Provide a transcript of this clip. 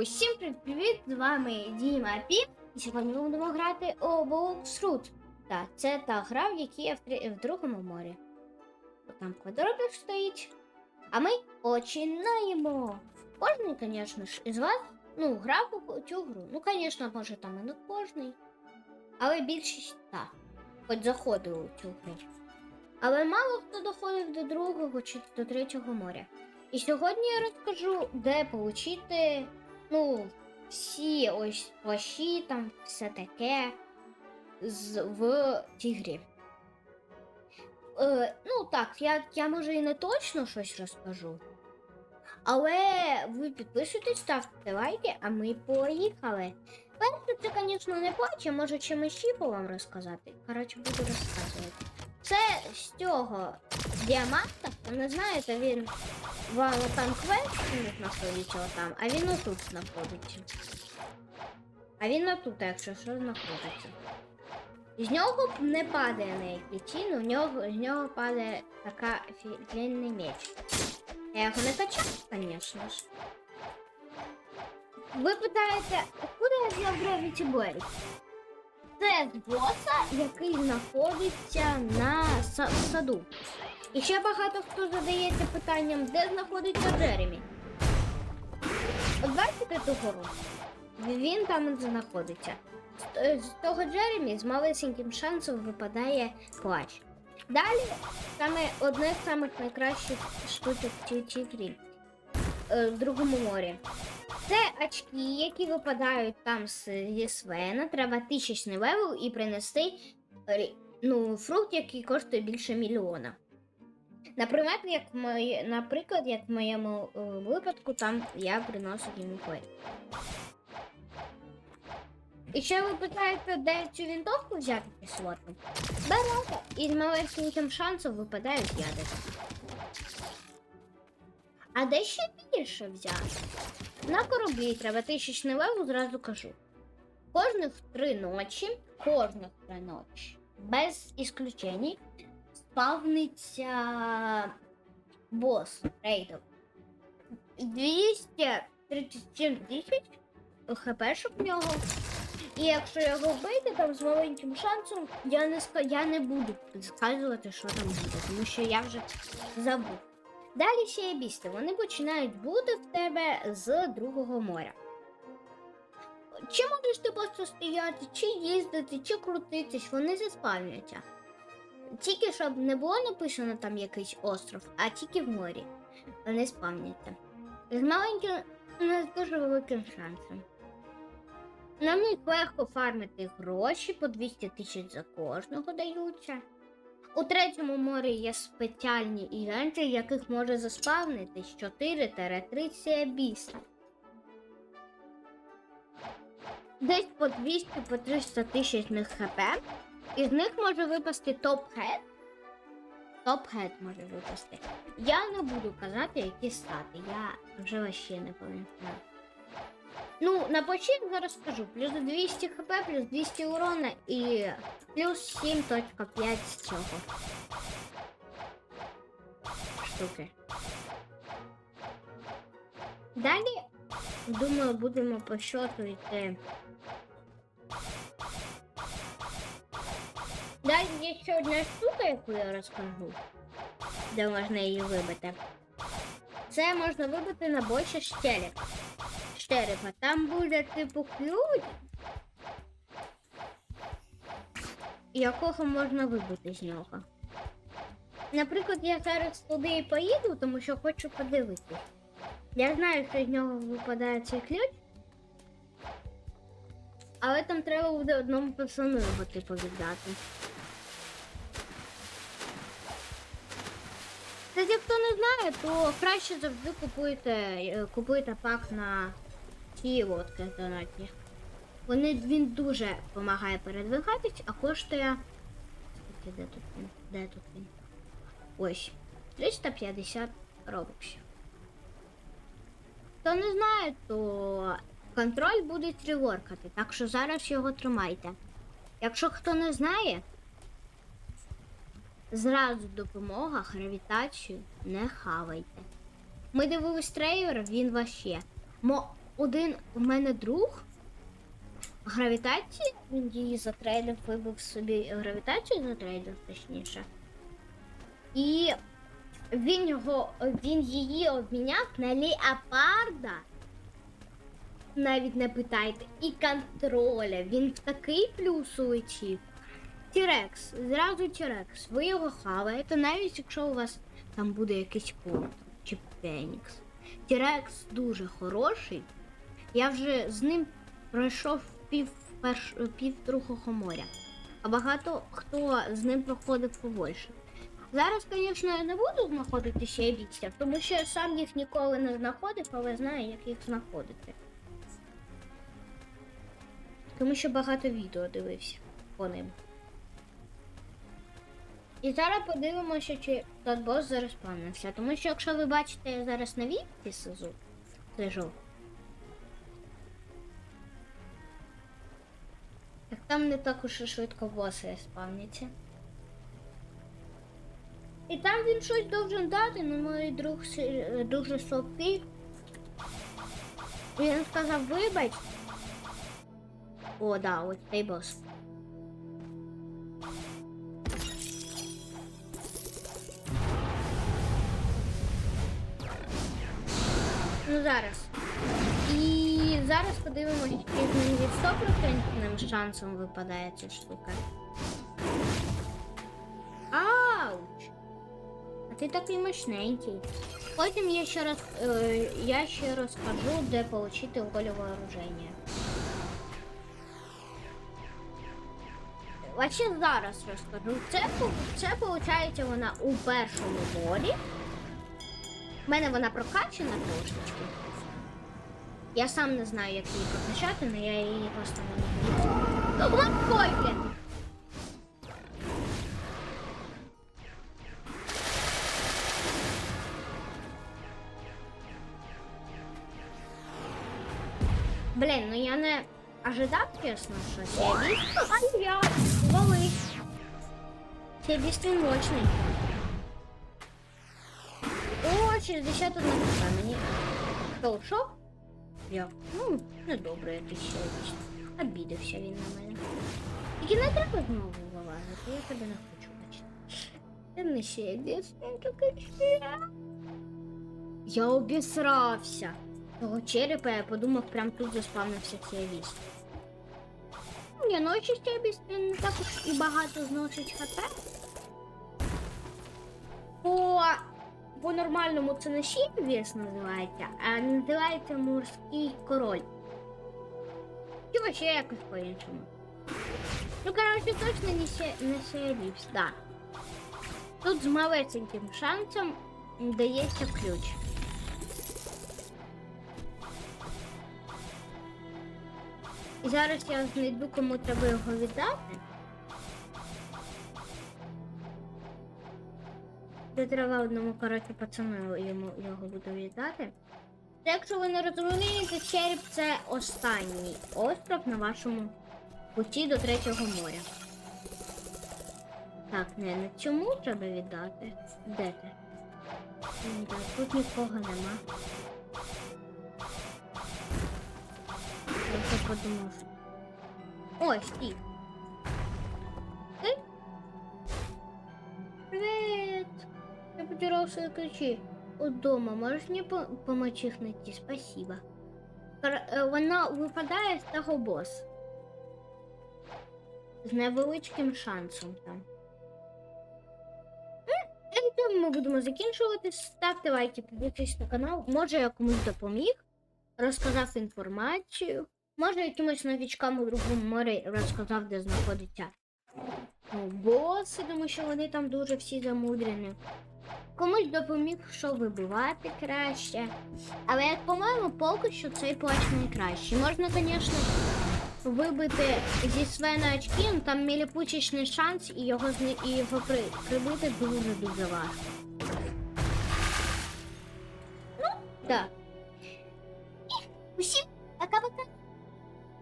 Усім привіт! З вами Діма Піп. І сьогодні ми будемо грати у Roblox Root. Так, це та гра, в якій я в, в другому морі. Там квадробір стоїть. А ми починаємо. Кожний, звісно ж, із вас ну, грав у цю гру. Ну, звісно, може там і не кожний. Але більшість так. Хоч заходили у цю гру. Але мало хто доходив до другого чи до третього моря. І сьогодні я розкажу, де отримати, ну, всі ось плащі, там все таке з, в цій грі. Е, ну так, я, я може і не точно щось розкажу. Але ви підписуйтесь, ставте лайки, а ми поїхали. Перше, це, звісно, не плач, я можу чимось ще по вам розказати. Коротше, буду розказувати. Це з цього діаманта, не знаєте, він вам там квест них знаходиться отам, а він отут знаходиться. А він отут, якщо що, знаходиться. З нього не падає на які ціни, у нього, з нього падає така офігенний меч. Я його не качав, звісно ж. Ви питаєте, куди я взяв Gravity Berry? Це з боса, який знаходиться на саду. І ще багато хто задається питанням, де знаходиться Джеремі. От бачите ту гору? Він там знаходиться. З, того Джеремі з малесеньким шансом випадає плащ. Далі саме одне з самих найкращих штучок грі е, в другому морі. Це очки, які випадають там зі Свена. Треба тисячний левел і принести е, ну, фрукт, який коштує більше мільйона. Наприклад, як в моє, наприклад, як в моєму е, випадку, там я приносив йому клей. І ще ви питаєте, де цю вінтовку взяти кислотну? Берете. І з малесеньким шансом випадають ядер. А де ще більше взяти? На кораблі треба тисячний левел, зразу кажу. Кожних три ночі, кожних три ночі, без ісключень, спавниться бос рейдов. 237 тисяч хпшок в нього. І якщо його вбити там з маленьким шансом, я не я не буду підказувати, що там буде, тому що я вже забув. Далі ще. Вони починають бути в тебе з другого моря. Чи можеш ти просто стояти, чи їздити, чи крутитись, вони заспавняться. Тільки щоб не було написано там якийсь остров, а тільки в морі. Вони спавняться. З маленьким, не з дуже великим шансом. На них легко фармити гроші, по 200 тисяч за кожного даються. У третьому морі є спеціальні івенти, яких може заспавнитись 4-3 сіабіста. Десь по 200 по 300 тисячних хп. Із них може випасти топ-хед. Топ-хед може випасти. Я не буду казати, які стати. Я вже вообще не пам'ятаю. Ну, на початку зараз скажу. Плюс 200 хп, плюс 200 урона і плюс 7.5 з цього. Штуки. Далі, думаю, будемо по щоту. Є ще одна штука, яку я розкажу, де можна її вибити. Це можна вибити на більше щелеп. Щелепа. Там буде типу ключ, якого можна вибити з нього. Наприклад, я зараз туди і поїду, тому що хочу подивитись. Я знаю, що з нього випадає цей ключ. Але там треба буде одному пацану його типу віддати. Кстати, хто не знає, то краще завжди купуйте, е, купуйте пак на ці лодки донатні. Вони, він дуже допомагає передвигатись, а коштує. Де тут він? Де тут він? Ось. 350 робоксів. Хто не знає, то контроль буде реворкати, так що зараз його тримайте. Якщо хто не знає, зразу допомога гравітацію не хавайте. Ми дивились трейлер, він ваще. Мо один у мене друг гравітації, він її затрейдив, вибив собі гравітацію затрейдив, точніше. І він його, він її обміняв на леопарда. Навіть не питайте. І контроля. Він в такий плюс улетів. Тірекс, зразу Тірекс. Ви його хаваєте, навіть якщо у вас там буде якийсь порт чи Фенікс. Тірекс дуже хороший. Я вже з ним пройшов пів, перш, пів другого моря. А багато хто з ним проходив побольше. Зараз, звісно, я не буду знаходити ще бійців, тому що я сам їх ніколи не знаходив, але знаю, як їх знаходити. Тому що багато відео дивився по ним. І зараз подивимося, чи тот бос зареспавнився. Тому що якщо ви бачите, я зараз на віпці сижу, сижу. Так там не так уж і швидко боси спавняться. І там він щось должен дати, але мій друг си- дуже слабкий. Він сказав, вибач. О, да, ось цей бос. Ну зараз. І зараз подивимося, з ним від 100% шансом випадає ця штука. Ауч! А ти такий мощненький. Потім я ще раз е, я ще розкажу, де отримати голеве оружение. Вообще зараз розкажу. Це, це виходить вона у першому морі. У мене вона прокачана трошечки. Я сам не знаю, як її прокачати, але я її просто не люблю. Блін! Ну я не ожидав, чесно, що це біст. А я вали. Це біст він мощний. О, 61 хп мені. Ушов? Я. Ну, недобре якийсь біст. Обідався він на мене. Тільки не треба знову вилазити, я тебе не хочу бачити. Ти не він. Я обісрався. Того черепа я подумав, прям тут заспавнився цей віст. Ні, ну ще біст не так уж і багато зносить хп. По, по нормальному це не віс називається, а називається морський король. Чи ще якось по-іншому. Ну, коротше, точно не Сееліпс, да. Тут з малесеньким шансом дається ключ. І зараз я знайду, кому треба його віддати. Це треба одному коротше пацану йому його буду віддати. Якщо ви не розумієте, череп це останній остров на вашому путі до третього моря. Так, не на цьому треба віддати. Де ти? Так, тут нікого нема. Я подумав. Ой, стій. Я потерял свои ключи. От дома. Можешь мне по- помочь их найти? Спасибо. Вона випадає з того бос. З невеличким шансом там. Ми будемо закінчувати. Ставте лайки, підписуйтесь на канал. Може я комусь допоміг, розказав інформацію. Може якимось новічкам у другому морі розказав, де знаходиться боси, тому що вони там дуже всі замудрені. Комусь допоміг, що вибивати краще. Але як по-моєму, поки що цей плач найкращий. Можна, звісно, вибити зі Свена очки, ну, там міліпучечний шанс і його зни... і його при... прибити дуже-дуже важко. Ну, так. І усім